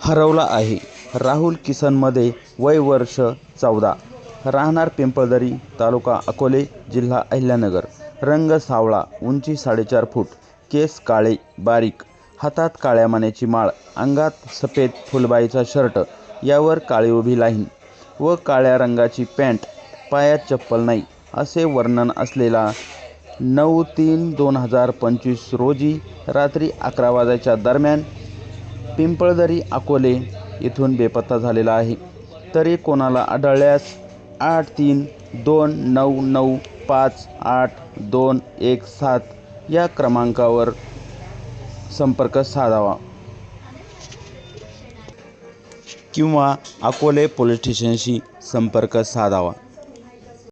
हरवला आहे. राहुल किसनमध्ये वय वर्ष चौदा. राहणार पिंपळदरी तालुका अकोले जिल्हा अहिल्यानगर. रंग सावळा उंची साडेचार फूट केस काळे बारीक. हातात काळ्या मण्याची माळ अंगात सफेद फुलबाईचा शर्ट यावर काळी उभी लाईन व काळ्या रंगाची पॅन्ट पायात चप्पल नाही असे वर्णन असलेला नऊ तीन दोन हजार पंचवीस रोजी रात्री अकरा वाजायच्या दरम्यान पिंपळदरी अकोले येथून बेपत्ता झालेला आहे. तरी कोणाला आढळल्यास आठ तीन दोन नऊ नऊ पाच आठ दोन एक सात या क्रमांकावर संपर्क साधावा. किंवा अकोले पोलीस स्टेशनशी संपर्क साधावा.